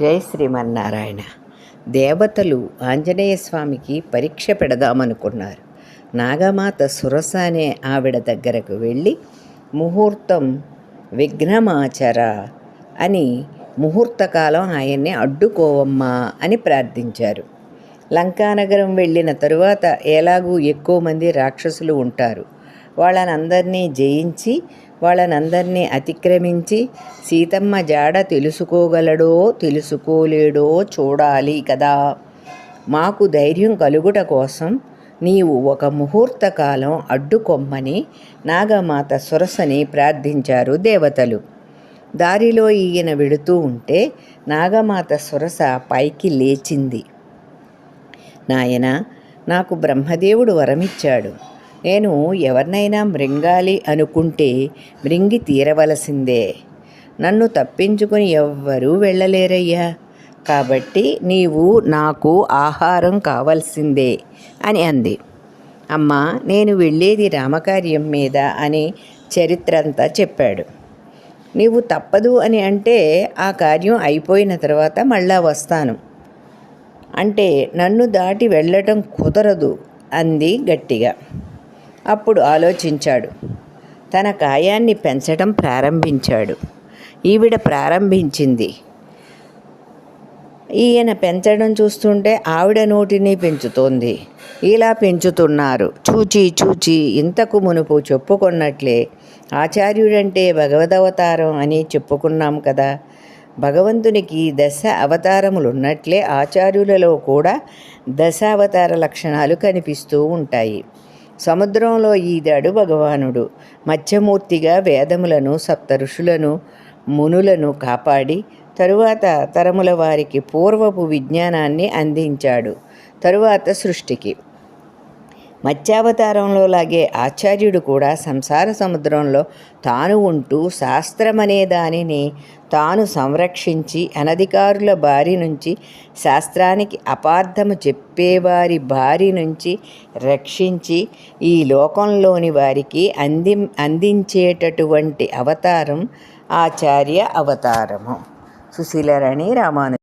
జై శ్రీమన్నారాయణ. దేవతలు ఆంజనేయ స్వామికి పరీక్ష పెడదామనుకున్నారు. నాగమాత సురస అనే ఆవిడ దగ్గరకు వెళ్ళి ముహూర్తం విఘ్నమాచర అని ముహూర్తకాలం ఆయన్ని అడ్డుకోవమ్మా అని ప్రార్థించారు. లంకానగరం వెళ్ళిన తరువాత ఎలాగూ ఎక్కువ మంది రాక్షసులు ఉంటారు. వాళ్ళనందరినీ జయించి వాళ్ళనందరినీ అతిక్రమించి సీతమ్మ జాడ తెలుసుకోగలడో తెలుసుకోలేడో చూడాలి కదా. మాకు ధైర్యం కలుగుట కోసం నీవు ఒక ముహూర్తకాలం అడ్డుకొమ్మని నాగమాత సురసని ప్రార్థించారు దేవతలు. దారిలో ఈయన వెడుతూ ఉంటే నాగమాత సురస పైకి లేచింది. నాయన నాకు బ్రహ్మదేవుడు వరమిచ్చాడు. నేను ఎవరినైనా మృంగాలి అనుకుంటే మృంగి తీరవలసిందే. నన్ను తప్పించుకుని ఎవ్వరూ వెళ్ళలేరయ్యా. కాబట్టి నీవు నాకు ఆహారం కావాల్సిందే అని అంది. అమ్మా నేను వెళ్ళేది రామకార్యం మీద అని చరిత్ర అంతా చెప్పాడు. నీవు తప్పదు అని అంటే ఆ కార్యం అయిపోయిన తర్వాత మళ్ళా వస్తాను. అంటే నన్ను దాటి వెళ్ళటం కుదరదు అంది గట్టిగా. అప్పుడు ఆలోచించాడు. తన కాయాన్ని పెంచడం ప్రారంభించాడు. ఈవిడ ప్రారంభించింది. ఈయన పెంచడం చూస్తుంటే ఆవిడ నోటిని పెంచుతోంది. ఇలా పెంచుతున్నారు. చూచి చూచి ఇంతకు మునుపు చెప్పుకున్నట్లే ఆచార్యుడంటే భగవదవతారం అని చెప్పుకున్నాం కదా. భగవంతునికి దశ అవతారములు ఉన్నట్లే ఆచార్యులలో కూడా దశావతార లక్షణాలు కనిపిస్తూ ఉంటాయి. సముద్రంలో ఈదాడు భగవానుడు. మత్స్యమూర్తిగా వేదములను సప్త ఋషులను మునులను కాపాడి తరువాత తరముల వారికి పూర్వపు విజ్ఞానాన్ని అందించాడు. తరువాత సృష్టికి. మత్స్యావతారంలో లాగే ఆచార్యుడు కూడా సంసార సముద్రంలో తాను ఉంటూ శాస్త్రమనే దానిని తాను సంరక్షించి అనధికారుల బారి నుంచి శాస్త్రానికి అపార్థము చెప్పేవారి బారి నుంచి రక్షించి ఈ లోకంలోని వారికి అంది అందించేటటువంటి అవతారం ఆచార్య అవతారము. సుశీలరణి రామాను